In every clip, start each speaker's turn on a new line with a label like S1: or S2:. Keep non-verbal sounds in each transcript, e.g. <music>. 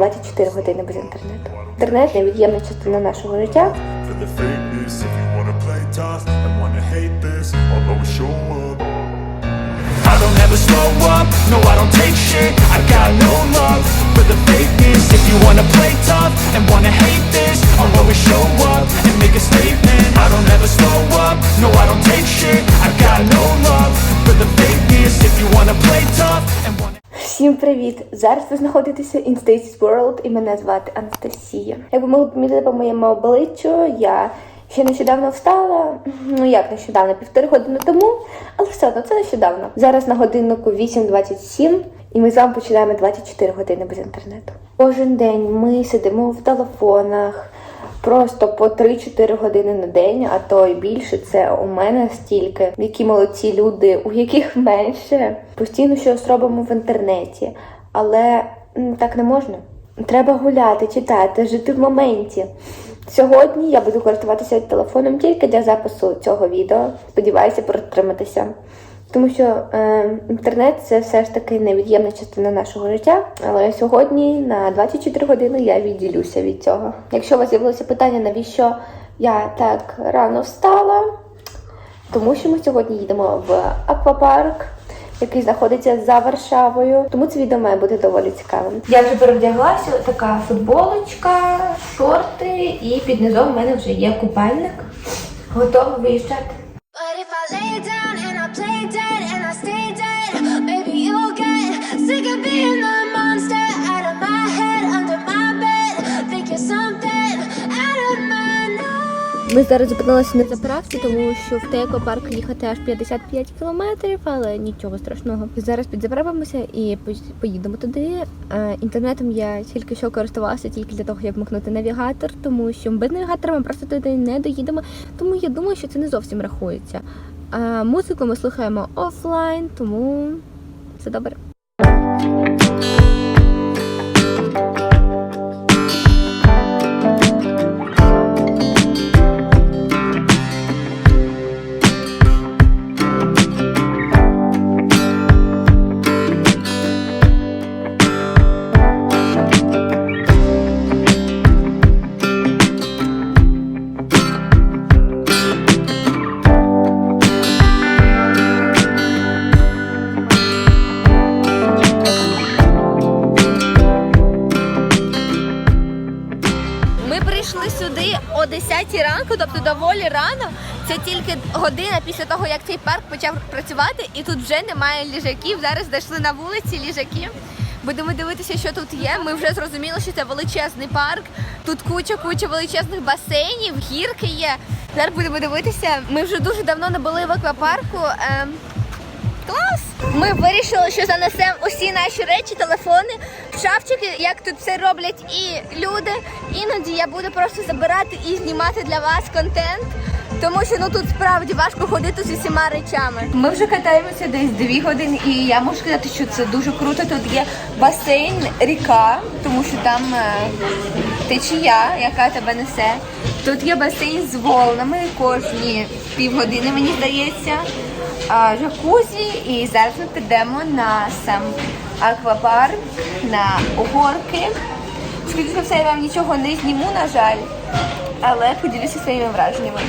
S1: 24 години без інтернету. Інтернет невід'ємна частина нашого життя.
S2: for the fakeness. If you wanna play tough
S1: Всім привіт! Зараз ви знаходитеся in Stacy's World і мене звати Анастасія. Як ви могли помітити по моєму обличчю, я ще нещодавно встала. Ну як нещодавно, півтори години тому, але все одно це нещодавно. Зараз на годиннику 8.27 і ми з вами починаємо 24 години без інтернету. Кожен день ми сидимо в телефонах. Просто по 3-4 години на день, а то й більше. Це у мене стільки. Які молодці люди, у яких <laughs> менше. Постійно щось робимо в інтернеті. Але так не можна. Треба гуляти, читати, жити в моменті. Сьогодні я буду користуватися телефоном тільки для запису цього відео. Сподіваюся протриматися. Тому що е, інтернет це все ж таки невід'ємна частина нашого життя. Але сьогодні на 24 години я відділюся від цього. Якщо у вас з'явилося питання, навіщо я так рано встала, тому що ми сьогодні їдемо в аквапарк, який знаходиться за Варшавою. Тому це відео має бути доволі цікавим. Я вже перевдяглася, така футболочка, шорти, і під низом в мене вже є купальник. Готова виїжджати. Ми зараз зупинилися на заправці, тому що в той екопарк їхати аж 55 кілометрів, але нічого страшного. Зараз підзаправимося і поїдемо туди. Інтернетом я тільки що користувалася тільки для того, щоб вмикнути навігатор, тому що без навігатора ми просто туди не доїдемо. Тому я думаю, що це не зовсім рахується. Музику ми слухаємо офлайн, тому все добре. Почав працювати, і тут вже немає ліжаків. Зараз знайшли на вулиці ліжаки. Будемо дивитися, що тут є. Ми вже зрозуміли, що це величезний парк. Тут куча куча величезних басейнів, гірки є. Зараз будемо дивитися. Ми вже дуже давно не були в аквапарку. Ем, Клас! Ми вирішили, що занесемо усі наші речі, телефони, шапчики, як тут все роблять і люди. Іноді я буду просто забирати і знімати для вас контент. Тому що ну тут справді важко ходити з усіма речами. Ми вже катаємося десь дві години, і я можу сказати, що це дуже круто. Тут є басейн, ріка, тому що там е, течія, яка тебе несе. Тут є басейн з волнами кожні півгодини, мені здається жакузі, і зараз ми підемо на сам аквапарк, на горки. Скоріше за все, я вам нічого не зніму, на жаль, але поділюся своїми враженнями.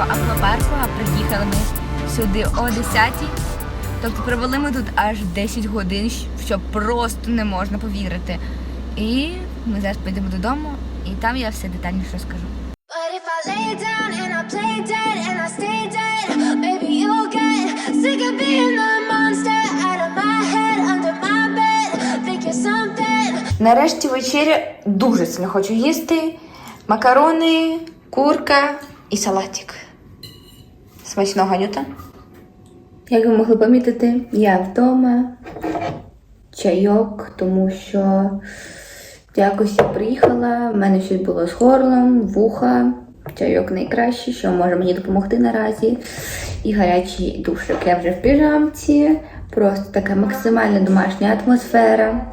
S3: Аквапарку, а приїхали ми сюди о 10-й. Тобто провели ми тут аж 10 годин, що просто не можна повірити. І ми зараз підемо додому, і там я все детальніше розкажу. Нарешті вечеря дуже сильно хочу їсти. Макарони, курка і салатик. Смачного Анюта.
S1: Як ви могли помітити, я вдома, чайок, тому що якось я приїхала, в мене щось було з горлом, вуха. Чайок найкращий, що може мені допомогти наразі. І гарячий душик. Я вже в піжамці, просто така максимально домашня атмосфера.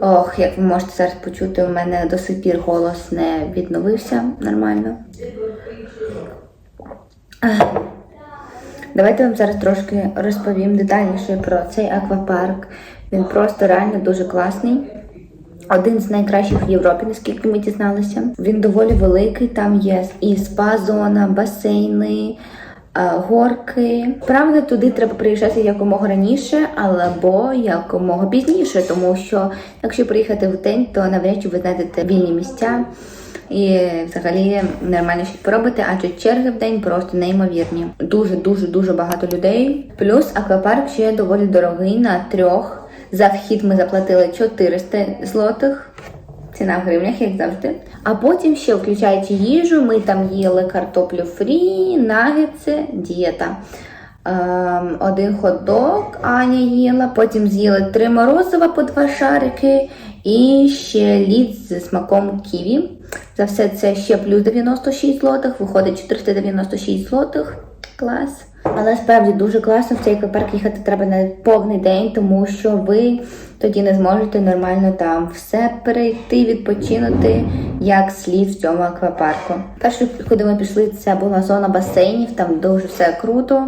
S1: Ох, як ви можете зараз почути, у мене до сих пір голос не відновився нормально. Давайте вам зараз трошки розповім детальніше про цей аквапарк. Він просто реально дуже класний. Один з найкращих в Європі, наскільки ми дізналися. Він доволі великий. Там є і спа-зона, басейни, горки. Правда, туди треба приїжджати якомога раніше, або якомога пізніше, тому що якщо приїхати в день, то навряд чи ви знайдете вільні місця. І взагалі нормально щось поробити, адже черги в день просто неймовірні. Дуже дуже багато людей. Плюс аквапарк ще доволі дорогий на трьох. За вхід ми заплатили 400 злотих. Ціна в гривнях, як завжди. А потім ще включаючи їжу, ми там їли картоплю фрі, нагетси, дієта. Ем, один хот-дог Аня їла, потім з'їли три морозива по два шарики і ще лід зі смаком ківі. За все це ще плюс 96 злотих, виходить 496 злотих. Клас. Але справді дуже класно в цей аквапарк їхати треба на повний день, тому що ви тоді не зможете нормально там все перейти, відпочинути як слід в цьому аквапарку. Перше, куди ми пішли, це була зона басейнів, там дуже все круто.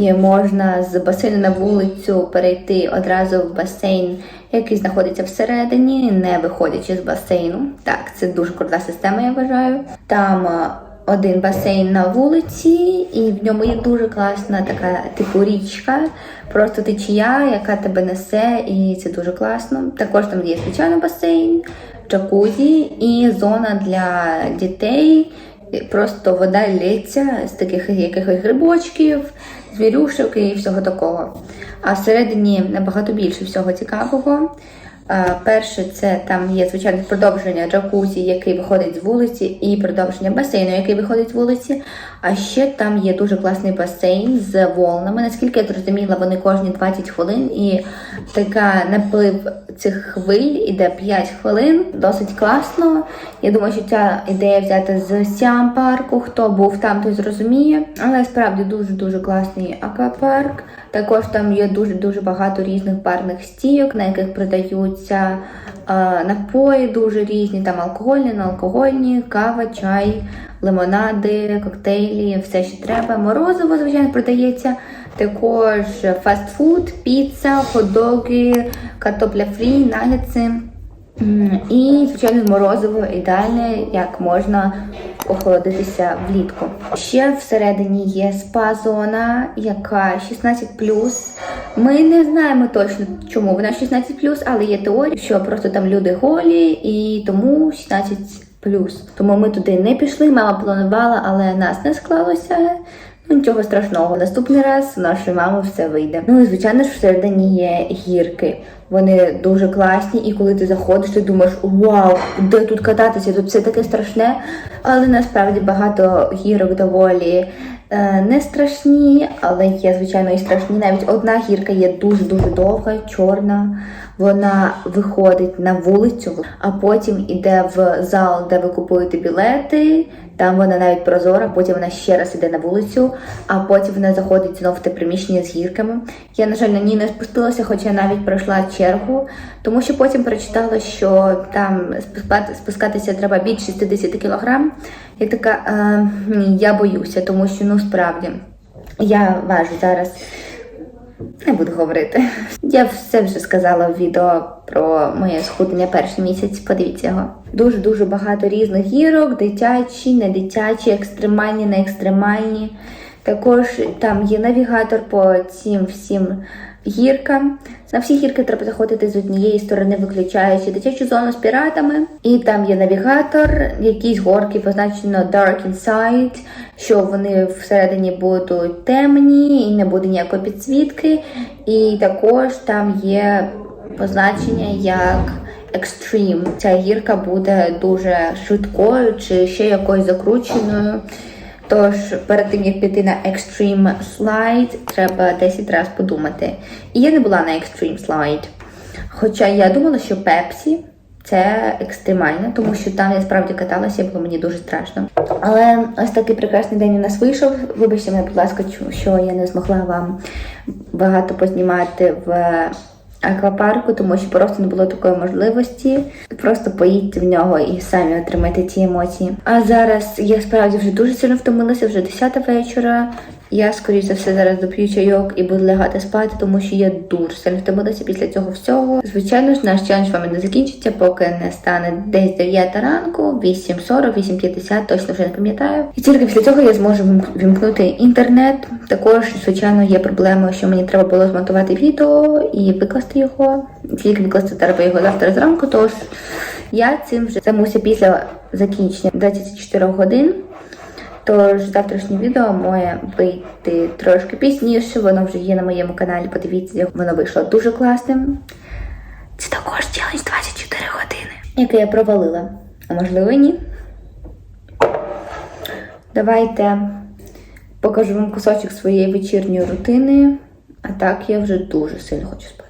S1: І можна з басейну на вулицю перейти одразу в басейн, який знаходиться всередині, не виходячи з басейну. Так, це дуже крута система, я вважаю. Там один басейн на вулиці, і в ньому є дуже класна така типу річка, просто течія, яка тебе несе, і це дуже класно. Також там є звичайний басейн, джакузі і зона для дітей. Просто вода лється з таких якихось грибочків, звірюшок і всього такого. А всередині набагато більше всього цікавого. Перше, це там є звичайно продовження джакузі, який виходить з вулиці, і продовження басейну, який виходить з вулиці. А ще там є дуже класний басейн з волнами. Наскільки я зрозуміла, вони кожні 20 хвилин, і така наплив цих хвиль іде 5 хвилин. Досить класно. Я думаю, що ця ідея взята з Сіам парку. Хто був там, той зрозуміє. Але справді дуже дуже класний аквапарк. Також там є дуже дуже багато різних барних стійок, на яких продаються е, напої дуже різні, там алкогольні, неалкогольні, кава, чай, лимонади, коктейлі, все що треба. Морозиво, звичайно, продається. Також фастфуд, піца, хот-доги, картопля фрі, нагетси. І, звичайно, морозиво ідеальне, як можна охолодитися влітку. Ще всередині є спа-зона, яка 16+. Ми не знаємо точно, чому вона 16+, але є теорія, що просто там люди голі і тому 16+. Тому ми туди не пішли, мама планувала, але нас не склалося. Ну, нічого страшного. Наступний раз у нашої мами все вийде. Ну і звичайно ж всередині є гірки. Вони дуже класні, і коли ти заходиш, ти думаєш, вау, де тут кататися? Тут все таке страшне. Але насправді багато гірок доволі е, не страшні, але є, звичайно, і страшні. Навіть одна гірка є дуже-дуже довга, чорна. Вона виходить на вулицю, а потім іде в зал, де ви купуєте білети. Там вона навіть прозора, потім вона ще раз іде на вулицю, а потім вона заходить знов в те приміщення з гірками. Я, на жаль, на ній не спустилася, хоча навіть пройшла чергу, тому що потім прочитала, що там спускати- спускатися треба більше 60 кілограм. Я така, е, я боюся, тому що ну справді я важу зараз Не буду говорити. Я все вже сказала в відео про моє схуднення перший місяць. Подивіться його. Дуже дуже багато різних гірок, дитячі, не дитячі, екстремальні, не екстремальні. Також там є навігатор по цим всім гіркам. На всі гірки треба заходити з однієї сторони, виключаючи дитячу зону з піратами. І там є навігатор, якісь горки позначено Dark Inside, що вони всередині будуть темні і не буде ніякої підсвітки. І також там є позначення як Extreme. Ця гірка буде дуже швидкою чи ще якоюсь закрученою. Тож перед тим як піти на Extreme Slide, треба 10 разів подумати. І я не була на Extreme Slide. Хоча я думала, що Pepsi це екстремально, тому що там я справді каталася, і було мені дуже страшно. Але ось такий прекрасний день у нас вийшов. Вибачте мене, будь ласка, що я не змогла вам багато познімати в аквапарку, тому що просто не було такої можливості. Просто поїдьте в нього і самі отримайте ці емоції. А зараз я справді вже дуже сильно втомилася, вже 10 вечора. Я, скоріш за все, зараз доп'ю чайок і буду лягати спати, тому що я дуже сильно втомилася після цього всього. Звичайно ж, наш челендж вами не закінчиться, поки не стане десь 9 ранку, 8.40, 8.50, точно вже не пам'ятаю. І тільки після цього я зможу вімкнути інтернет. Також, звичайно, є проблема, що мені треба було змонтувати відео і викласти його. Тільки викласти треба його завтра зранку, тож я цим вже займуся після закінчення 24 годин. Тож завтрашнє відео має вийти трошки пізніше. Воно вже є на моєму каналі. Подивіться, воно вийшло дуже класним. Це також челендж 24 години, яке я провалила. А можливо, ні. Давайте покажу вам кусочок своєї вечірньої рутини. А так я вже дуже сильно хочу спати.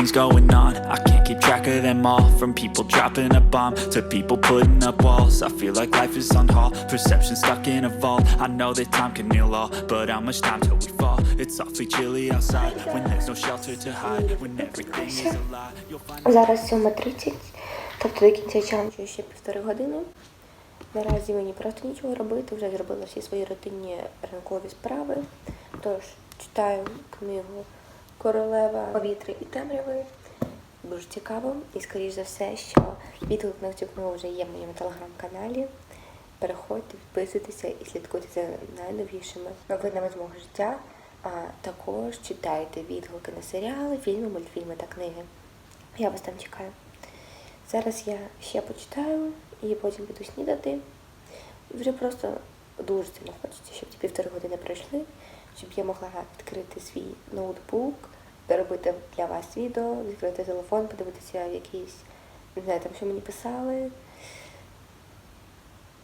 S2: Things going on. I can't keep track of them all. From people dropping a bomb to people putting up walls. I feel like life is on hold. Perception stuck in a vault. I know that time can heal all, but how much time till we fall? It's awfully chilly outside when there's no shelter to hide. When everything is a lie, you'll find.
S1: Зараз 7.30, тобто до кінця челенджу ще півтори години. Наразі мені просто нічого робити, вже зробила всі свої рутинні ранкові справи. Тож читаю книгу Королева повітря і темряви. Дуже цікаво і, скоріш за все, що відгук на цю книгу вже є в моєму телеграм-каналі. Переходьте, підписуйтеся і слідкуйте за найновішими новинами з мого життя. А також читайте відгуки на серіали, фільми, мультфільми та книги. Я вас там чекаю. Зараз я ще почитаю і потім піду снідати. Вже просто дуже сильно хочеться, щоб ці півтори години пройшли, щоб я могла відкрити свій ноутбук, доробити для вас відео, відкрити телефон, подивитися якісь, не знаю, там, що мені писали.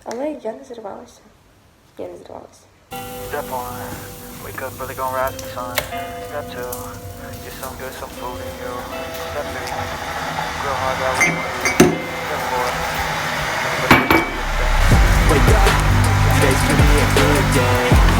S1: Але я не зривалася. Я не зривалася.
S4: Step one, wake up early, gonna rise with the sun. Step two, get some good, some food in you. Step three, grow hard, out what you wanna do. Step four,
S2: Wake up, today's gonna be a good day.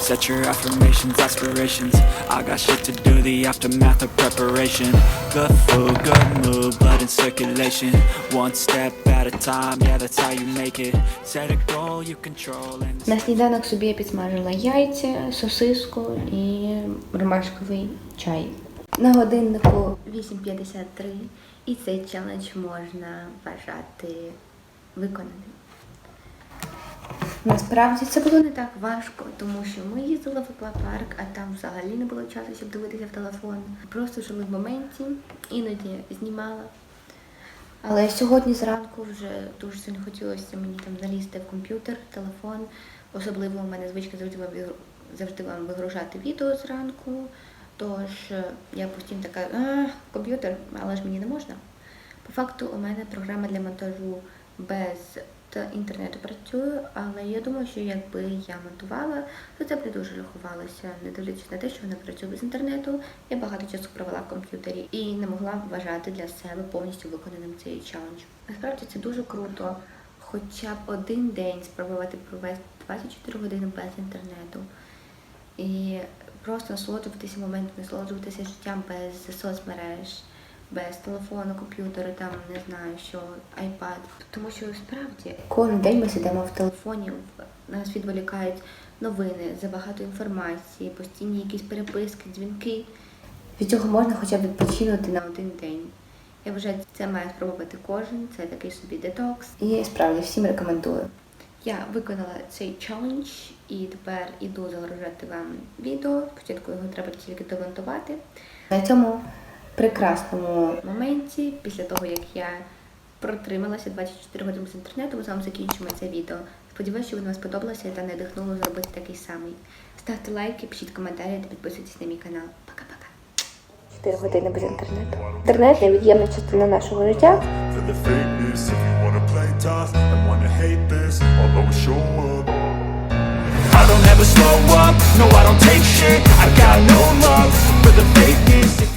S2: Set your affirmations, aspirations. I got shit to do, the aftermath of preparation. Good food, good mood, blood in circulation. One step at a time, yeah, that's how you make it. Set a goal you control and.
S1: На сніданок собі я підсмажила яйця, сосиску і ромашковий чай. На годиннику 8.53 і цей челендж можна вважати виконаним. Насправді це було не так важко, тому що ми їздили в аквапарк, а там взагалі не було часу, щоб дивитися в телефон. Просто жили в моменті, іноді знімала. Але сьогодні зранку вже дуже сильно хотілося мені там залізти в комп'ютер, телефон. Особливо у мене звичка завжди вам завжди вам вигружати відео зранку. Тож е, я постійно така, комп'ютер, але ж мені не можна. По факту у мене програма для монтажу без та інтернету працює, але я думаю, що якби я монтувала, то це б не дуже рахувалося, не дивлячись на те, що вона працює без інтернету. Я багато часу провела в комп'ютері і не могла вважати для себе повністю виконаним цей челендж. Насправді це дуже круто, хоча б один день спробувати провести 24 години без інтернету. І просто насолоджуватися моментом, насолоджуватися життям без соцмереж, без телефону, комп'ютера, там не знаю, що iPad. Тому що справді кожен день ми сидимо в телефоні, нас відволікають новини, забагато інформації, постійні якісь переписки, дзвінки. Від цього можна хоча б відпочинути на один день. Я вважаю, це має спробувати кожен, це такий собі детокс. І справді всім рекомендую. Я виконала цей челендж і тепер іду загружати вам відео. Спочатку його треба тільки домонтувати. На цьому прекрасному моменті, після того як я протрималася 24 години з інтернету, ми з вами закінчимо це відео. Сподіваюся, що воно вам сподобалося та надихнуло зробити такий самий. Ставте лайки, пишіть коментарі та підписуйтесь на мій канал. Пока-пока. 4 години без інтернету. Інтернет невід'ємна частина нашого життя.
S2: For the fakeness, if you wanna play tough and wanna hate this, I'll always show up. I don't ever slow up, no I don't take shit I got no love for the fakeness